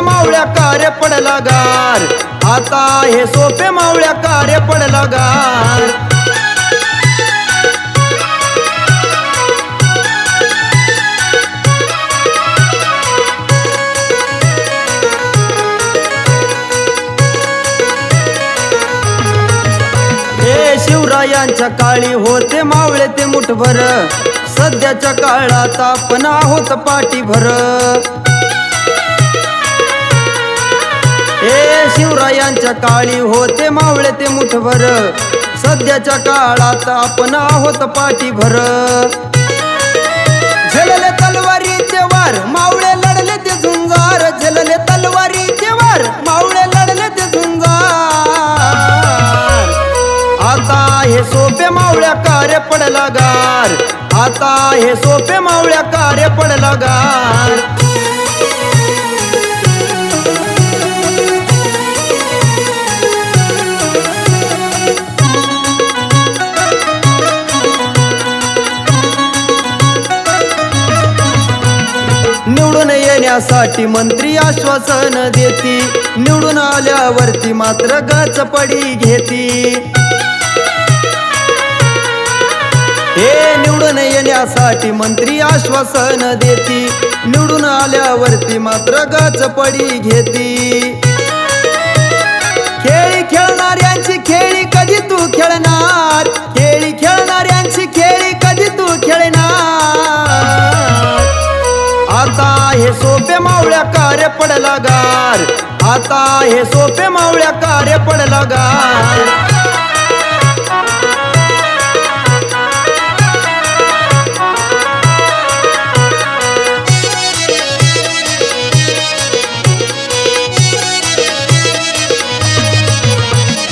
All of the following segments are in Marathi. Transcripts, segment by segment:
मावळ्या कार्य पडला गार. आता हे सोपे मावळ्या कार्य पडला गार. हे शिवरायांच्या काळी होते मावळे ते मुठभर. सध्याच्या काळात आपण आहोत पाठीभर. यांच्या काळी होते मावळे ते मुठभर. सध्याच्या काळात आपण आहोत पाठीभर. झेलले तलवारीचे वार मावळे लढले ते झुंजार. झेलले तलवारीचे वार मावळे लढले ते झुंजार. आता हे सोपे मावळ्या कार्य पडला गार. आता हे सोपे मावळ्या कार्य पडला निवडून मंत्री आश्वासन देती. निवडून आल्यावरती मात्र गच पडी घेती. हे निवडून येण्यासाठी मंत्री आश्वासन देती. निवडून आल्यावरती मात्र गच पडी घेती. पडला गार. आता हे सोपे मावळ्या कार्य पडला गार.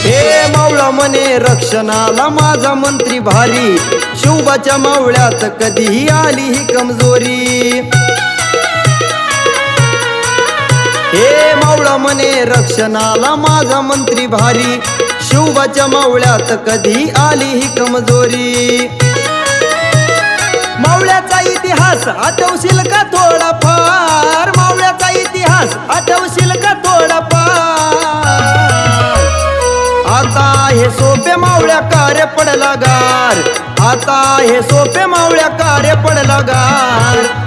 हे मावळा म्हणे रक्षणाला माझा मंत्री भारी. शिवबाच्या मावळ्यात कधीही आली ही कमजोरी. म्हणे रक्षणाला माझा मंत्री भारी. शिवबाच्या मावळ्यात कधी आली ही कमजोरी? मावळ्याचा इतिहास आठवशील का थोडाफार? मावळ्याचा इतिहास आठवशील का थोडाफार? आता हे सोपे मावळ्या कार्य पडला गार. आता हे सोपे मावळ्या कार्य पडला गार.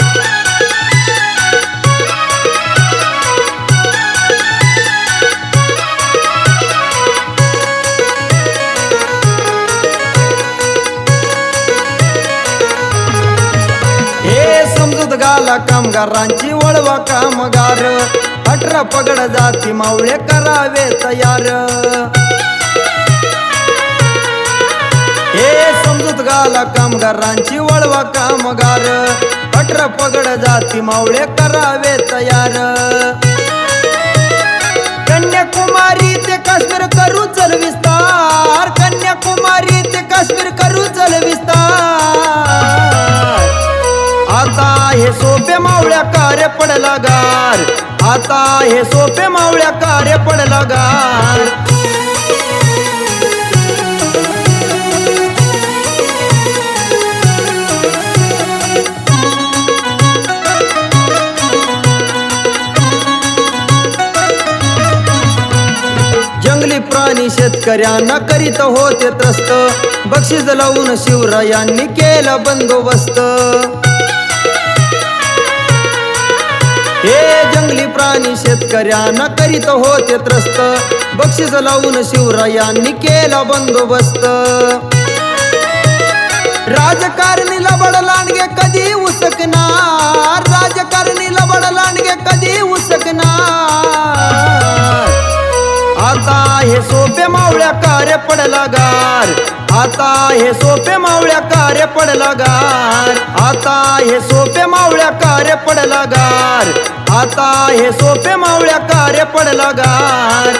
समजूत गाला कामगारांची वळवा कामगार. अठरा पगड जाती मावळे करावे तयार. हे समजूत गाला कामगारांची वळवा कामगार. अठरा पगड जाती मावळे करावे तयार. कन्याकुमारी ते काश्मीर करू चल गार आता हे सोपे मावळ्या कार्य पडला गार. जंगली प्राणी शेतकऱ्यांना करीत होते त्रस्त. बक्षीस लावून शिवरायांनी केला बंदोबस्त. हे जंगली प्राणी शेतकऱ्यांना करीत होते त्रस्त. बक्षीस लावून शिवरायांनी केला बंदोबस्त. राजकारणी लबड लांडगे कधी उसकणार? राजकारणी लबड लांडगे कधी उसकणार? हे सोपे मावळ्या कार्य पडला गार. आता हे सोपे मावळ्या कार्य पडला गार. आता हे सोपे मावळ्या कार्य पडला गार. आता हे सोपे मावळ्या कार्य पडला गार.